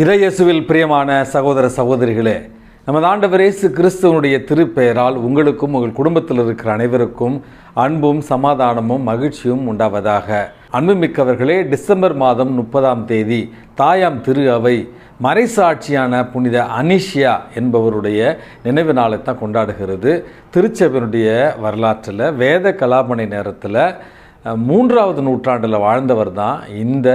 இறையசுவில் பிரியமான சகோதர சகோதரிகளே நமது ஆண்டவர் இயேசு கிறிஸ்துவனுடைய திருப்பெயரால் உங்களுக்கும் உங்கள் குடும்பத்தில் இருக்கிற அனைவருக்கும் அன்பும் சமாதானமும் மகிழ்ச்சியும் உண்டாவதாக. அன்புமிக்கவர்களே டிசம்பர் மாதம் முப்பதாம் தேதி தாயாம் திரு அவை மறைசாட்சியான புனித அனிஷியா என்பவருடைய நினைவு நாளை தான் கொண்டாடுகிறது. திருச்சபையினுடைய வரலாற்றில் வேத கலாபனை நேரத்தில் மூன்றாவது நூற்றாண்டில் வாழ்ந்தவர் தான் இந்த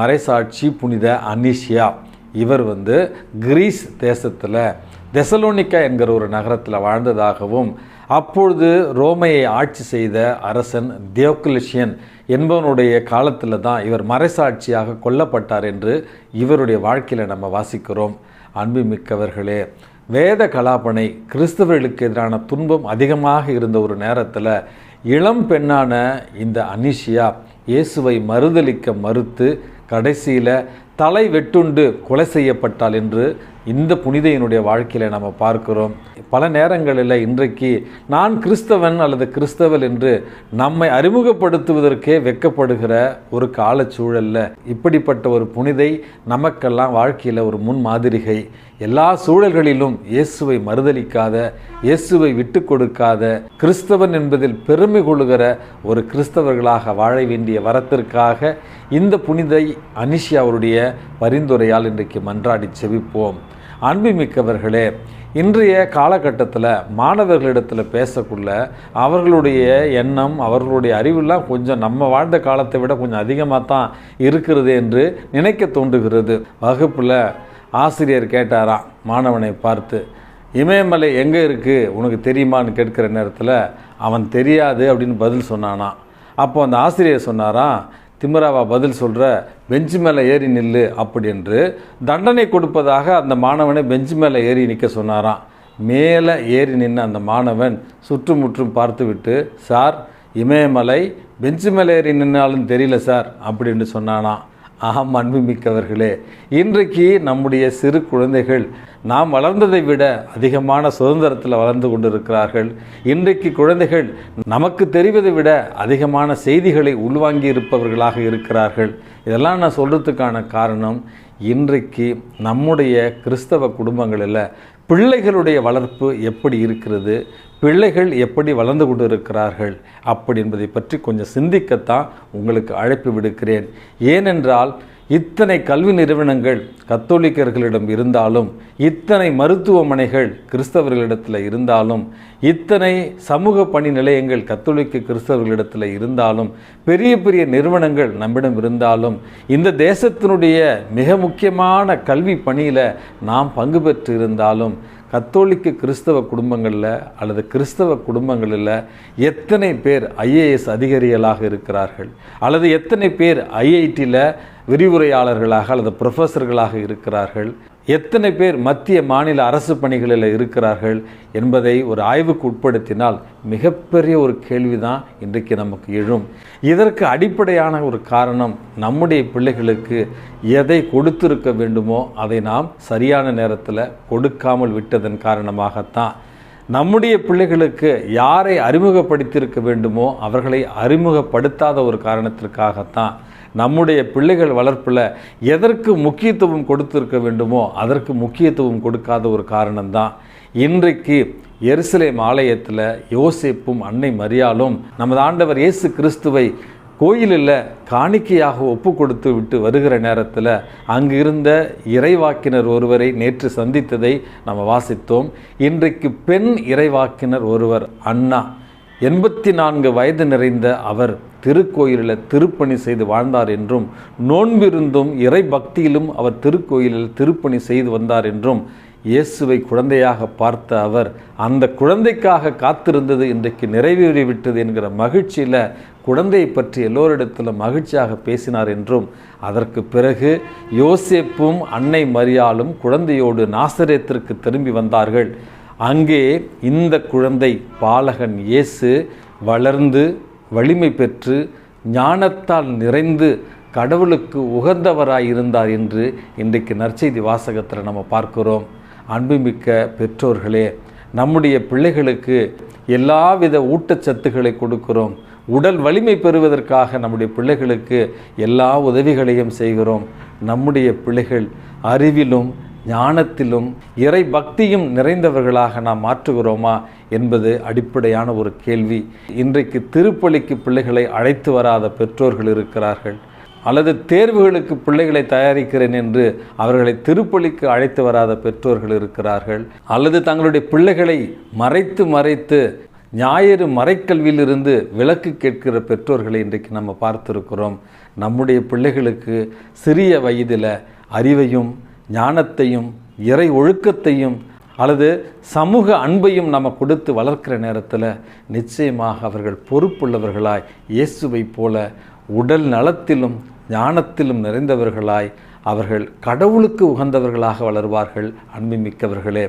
மறைசாட்சி புனித அனிஷியா. இவர் வந்து கிரீஸ் தேசத்தில் தெசலோனிக்கா என்கிற ஒரு நகரத்தில் வாழ்ந்ததாகவும் அப்பொழுது ரோமையை ஆட்சி செய்த அரசன் தியோக்லிஷியன் என்பவனுடைய காலத்தில் தான் இவர் மறைசாட்சியாக கொல்லப்பட்டார் என்று இவருடைய வாழ்க்கையில் நம்ம வாசிக்கிறோம். அன்புமிக்கவர்களே வேத கலாபனை கிறிஸ்தவர்களுக்கு எதிரான துன்பம் அதிகமாக இருந்த ஒரு நேரத்தில் இளம் பெண்ணான இந்த அனிஷியா இயேசுவை மறுதலிக்க மறுத்து கடைசியில் தலை வெட்டுண்டு கொலை செய்யப்பட்டாள் என்று இந்த புனிதையினுடைய வாழ்க்கையில் நம்ம பார்க்கிறோம். பல நேரங்களில் இன்றைக்கு நான் கிறிஸ்தவன் அல்லது கிறிஸ்தவல் என்று நம்மை அறிமுகப்படுத்துவதற்கே வெட்கப்படுகிற ஒரு காலச்சூழலில் இப்படிப்பட்ட ஒரு புனிதை நமக்கெல்லாம் வாழ்க்கையில் ஒரு முன் மாதிரிகை. எல்லா சூழல்களிலும் இயேசுவை மறுதலிக்காத இயேசுவை விட்டு கொடுக்காத கிறிஸ்தவன் என்பதில் பெருமை கொள்ளுகிற ஒரு கிறிஸ்தவர்களாக வாழ வேண்டிய வரத்திற்காக இந்த புனிதை அனிஷியா அவருடைய பரிந்துரையால் இன்றைக்கு மன்றாடி செவிப்போம் அன்புமிக்கவர்களே இன்றைய காலகட்டத்தில் மாணவர்களிடத்தில் பேசக்குள்ள அவர்களுடைய எண்ணம் அவர்களுடைய அறிவெல்லாம் கொஞ்சம் நம்ம வாழ்ந்த காலத்தை விட கொஞ்சம் அதிகமாக தான் இருக்கிறது என்று நினைக்க தோன்றுகிறது. வகுப்பில் ஆசிரியர் கேட்டாராம் மாணவனை பார்த்து இமயமலை எங்கே இருக்குது உனக்கு தெரியுமான்னு கேட்கிற நேரத்தில் அவன் தெரியாது அப்படின்னு பதில் சொன்னானாம் அப்போ அந்த ஆசிரியர் சொன்னாராம் திமிராவா பதில் சொல்கிற பெஞ்சு மேலே ஏறி நில்லு அப்படி என்று தண்டனை கொடுப்பதாக அந்த மாணவனை பெஞ்சு மேலே ஏறி நிற்க சொன்னாராம். மேலே ஏறி நின்ற அந்த மாணவன் சுற்றுமுற்றும் பார்த்துவிட்டு சார் இமயமலை பெஞ்சு மேலே ஏறி நின்னாலும் தெரியல சார் அப்படின்னு சொன்னானாம். ஆம் அன்புமிக்கவர்களே இன்றைக்கு நம்முடைய சிறு குழந்தைகள் நாம் வளர்ந்ததை விட அதிகமான சுதந்திரத்தில் வளர்ந்து கொண்டிருக்கிறார்கள். இன்றைக்கு குழந்தைகள் நமக்கு தெரிவதை விட அதிகமான செய்திகளை உள்வாங்கி இருப்பவர்களாக இருக்கிறார்கள். இதெல்லாம் நான் சொல்கிறதுக்கான காரணம் இன்றைக்கு நம்முடைய கிறிஸ்தவ குடும்பங்களில் பிள்ளைகளுடைய வளர்ப்பு எப்படி இருக்கிறது? பிள்ளைகள் எப்படி வளர்ந்து கொண்டு இருக்கிறார்கள் அப்படி என்பதை பற்றி கொஞ்சம் சிந்திக்கத்தான் உங்களுக்கு அழைப்பு விடுக்கிறேன். ஏனென்றால் இத்தனை கல்வி நிறுவனங்கள் கத்தோலிக்கர்களிடம் இருந்தாலும் இத்தனை மருத்துவமனைகள் கிறிஸ்தவர்களிடத்தில் இருந்தாலும் இத்தனை சமூக பணி நிலையங்கள் கத்தோலிக்க கிறிஸ்தவர்களிடத்தில் இருந்தாலும் பெரிய பெரிய நிறுவனங்கள் நம்மிடம் இருந்தாலும் இந்த தேசத்தினுடைய மிக முக்கியமான கல்வி பணியில் நாம் பங்கு பெற்று இருந்தாலும் கத்தோலிக்க கிறிஸ்தவ குடும்பங்களில் அல்லது கிறிஸ்தவ குடும்பங்களில் எத்தனை பேர் ஐஏஎஸ் அதிகாரிகளாக இருக்கிறார்கள் அல்லது எத்தனை பேர் ஐஐடியில் விரிவுரையாளர்களாக அல்லது ப்ரொஃபஸர்களாக இருக்கிறார்கள். எத்தனை பேர் மத்திய மாநில அரசு பணிகளில் இருக்கிறார்கள் என்பதை ஒரு ஆய்வுக்கு உட்படுத்தினால் மிகப்பெரிய ஒரு கேள்விதான் இன்றைக்கு நமக்கு எழும். இதற்கு அடிப்படையான ஒரு காரணம் நம்முடைய பிள்ளைகளுக்கு எதை கொடுத்திருக்க வேண்டுமோ அதை நாம் சரியான நேரத்தில் கொடுக்காமல் விட்டதன் காரணமாகத்தான். நம்முடைய பிள்ளைகளுக்கு யாரை அறிமுகப்படுத்தியிருக்க வேண்டுமோ அவர்களை அறிமுகப்படுத்தாத ஒரு காரணத்திற்காகத்தான் நம்முடைய பிள்ளைகள் வளர்ப்பில் எதற்கு முக்கியத்துவம் கொடுத்திருக்க வேண்டுமோ அதற்கு முக்கியத்துவம் கொடுக்காத ஒரு காரணம்தான் இன்றைக்கு எருசலேம் ஆலயத்தில் யோசிப்பும் அன்னை மரியாலும் நமது ஆண்டவர் இயேசு கிறிஸ்துவை கோயிலில் காணிக்கையாக ஒப்பு கொடுத்து விட்டு வருகிற நேரத்தில் அங்கு இருந்த இறைவாக்கினர் ஒருவரை நேற்று சந்தித்ததை நம்ம வாசித்தோம். இன்றைக்கு பெண் இறைவாக்கினர் ஒருவர் அண்ணா. எண்பத்தி நான்கு வயது நிறைந்த அவர் திருக்கோயிலில் திருப்பணி செய்து வாழ்ந்தார் என்றும் நோன்பிருந்தும் இறை பக்தியிலும் அவர் திருக்கோயிலில் திருப்பணி செய்து வந்தார் என்றும் இயேசுவை குழந்தையாக பார்த்த அவர் அந்த குழந்தைக்காக காத்திருந்தது இன்றைக்கு நிறைவேறிவிட்டது என்கிற மகிழ்ச்சியில் குழந்தையை பற்றி எல்லோரிடத்தில் மகிழ்ச்சியாக பேசினார் என்றும் அதற்கு பிறகு யோசேப்பும் அன்னை மரியாளும் குழந்தையோடு நாசரேத்திற்கு திரும்பி வந்தார்கள். அங்கே இந்த குழந்தை பாலகன் இயேசு வளர்ந்து வலிமை பெற்று ஞானத்தால் நிறைந்து கடவுளுக்கு உகந்தவராய் இருந்தார் என்று இன்றைக்கு நற்செய்தி வாசகத்தில் நம்ம பார்க்கிறோம். அன்புமிக்க பெற்றோர்களே நம்முடைய பிள்ளைகளுக்கு எல்லாவித ஊட்டச்சத்துக்களை கொடுக்கிறோம். உடல் வலிமை பெறுவதற்காக நம்முடைய பிள்ளைகளுக்கு எல்லா உதவிகளையும் செய்கிறோம். நம்முடைய பிள்ளைகள் அறிவிலும் ஞானத்திலும் இறை பக்தியும் நிறைந்தவர்களாக நாம் மாற்றுகிறோமா என்பது அடிப்படையான ஒரு கேள்வி. இன்றைக்கு திருப்பலிக்கு பிள்ளைகளை அழைத்து வராத பெற்றோர்கள் இருக்கிறார்கள். அல்லது தேர்வுகளுக்கு பிள்ளைகளை தயாரிக்கிறேன் என்று அவர்களை திருப்பலிக்கு அழைத்து வராத பெற்றோர்கள் இருக்கிறார்கள். அல்லது தங்களுடைய பிள்ளைகளை மறைத்து மறைத்து ஞாயிறு மறைக்கல்வியிலிருந்து விலக்கு கேட்கிற பெற்றோர்களை இன்றைக்கு நம்ம பார்த்துருக்கிறோம். நம்முடைய பிள்ளைகளுக்கு சிறிய வயதில் அறிவையும் ஞானத்தையும் இறை ஒழுக்கத்தையும் அல்லது சமூக அன்பையும் நம்ம கொடுத்து வளர்க்கிற நேரத்தில் நிச்சயமாக அவர்கள் பொறுப்புள்ளவர்களாய் இயேசுவை போல உடல் நலத்திலும் ஞானத்திலும் நிறைந்தவர்களாய் அவர்கள் கடவுளுக்கு உகந்தவர்களாக வளர்வார்கள் அன்புமிக்கவர்களே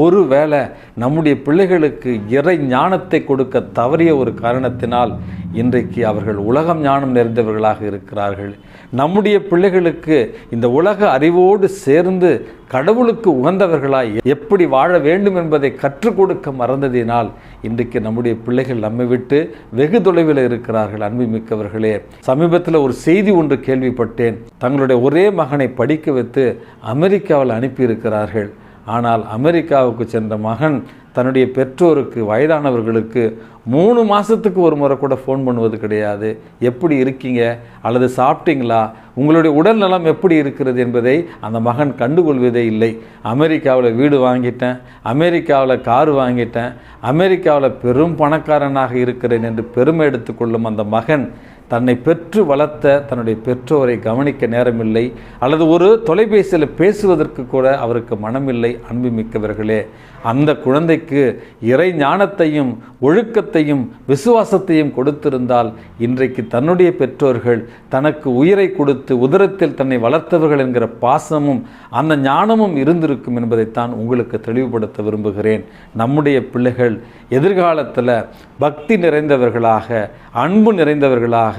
ஒருவேளை நம்முடைய பிள்ளைகளுக்கு இறை ஞானத்தை கொடுக்க தவறிய ஒரு காரணத்தினால் இன்றைக்கு அவர்கள் உலகம் ஞானம் நிறைந்தவர்களாக இருக்கிறார்கள். நம்முடைய பிள்ளைகளுக்கு இந்த உலக அறிவோடு சேர்ந்து கடவுளுக்கு உகந்தவர்களாய் எப்படி வாழ வேண்டும் என்பதை கற்றுக் கொடுக்க மறந்ததினால் இன்றைக்கு நம்முடைய பிள்ளைகள் நம்மை விட்டு வெகு தொலைவில் இருக்கிறார்கள் அன்புமிக்கவர்களே சமீபத்தில் ஒரு செய்தி ஒன்று கேள்விப்பட்டேன். தங்களுடைய ஒரே மகன் படிக்க வைத்து அமெரிக்காவில் அனுப்பியிருக்கிறார்கள். ஆனால் அமெரிக்காவுக்கு சென்ற மகன் தன்னுடைய பெற்றோருக்கு வயதானவர்களுக்கு மூணு மாதத்துக்கு ஒரு முறை கூட ஃபோன் பண்ணுவது கிடையாது. எப்படி இருக்கீங்க? அல்லது சாப்பிட்டீங்களா? உங்களுடைய உடல் நலம் எப்படி இருக்கிறது என்பதை அந்த மகன் கண்டுகொள்வதே இல்லை. அமெரிக்காவில் வீடு வாங்கிட்டேன் அமெரிக்காவில் கார் வாங்கிட்டேன் அமெரிக்காவில் பெரும் பணக்காரனாக இருக்கிறேன் என்று பெருமை எடுத்துக்கொள்ளும் அந்த மகன் தன்னை பெற்று வளர்த்த தன்னுடைய பெற்றோரை கவனிக்க நேரமில்லை அல்லது ஒரு தொலைபேசியில் பேசுவதற்கு கூட அவருக்கு மனமில்லை அன்புமிக்கவர்களே. அந்த குழந்தைக்கு இறை ஞானத்தையும் ஒழுக்கத்தையும் விசுவாசத்தையும் கொடுத்திருந்தால் இன்றைக்கு தன்னுடைய பெற்றோர்கள் தனக்கு உயிரை கொடுத்து உதரத்தில் தன்னை வளர்த்தவர்கள் என்கிற பாசமும் அந்த ஞானமும் இருந்திருக்கும் என்பதைத்தான் உங்களுக்கு தெளிவுபடுத்த விரும்புகிறேன். நம்முடைய பிள்ளைகள் எதிர்காலத்தில் பக்தி நிறைந்தவர்களாக அன்பு நிறைந்தவர்களாக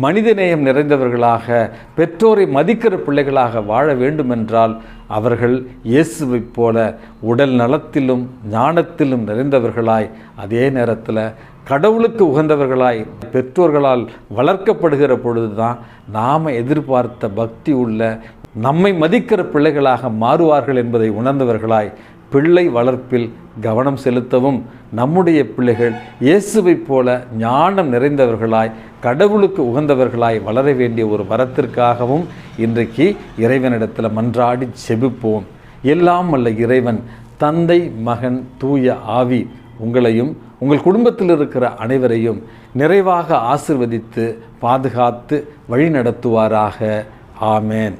மனிதநேயம் நிறைந்தவர்களாக பெற்றோரை மதிக்கிற பிள்ளைகளாக வாழ வேண்டுமென்றால் அவர்கள் இயேசுவைப் போல உடல் நலத்திலும் ஞானத்திலும் நிறைந்தவர்களாய் அதே நேரத்தில் கடவுளுக்கு உகந்தவர்களாய் பெற்றோர்களால் வளர்க்கப்படுகிற பொழுதுதான் நாம் எதிர்பார்த்த பக்தி உள்ள நம்மை மதிக்கிற பிள்ளைகளாக மாறுவார்கள் என்பதை உணர்ந்தவர்களாய் பிள்ளை வளர்ப்பில் கவனம் செலுத்தவும் நம்முடைய பிள்ளைகள் இயேசுவைப் போல ஞானம் நிறைந்தவர்களாய் கடவுளுக்கு உகந்தவர்களாய் வளர வேண்டிய ஒரு வரத்திற்காகவும் இன்றைக்கு இறைவனிடத்தில் மன்றாடி செபிப்போம். எல்லாம் அல்ல இறைவன் தந்தை மகன் தூய ஆவி உங்களையும் உங்கள் குடும்பத்தில் இருக்கிற அனைவரையும் நிறைவாக ஆசிர்வதித்து பாதுகாத்து வழிநடத்துவாராக. ஆமேன்.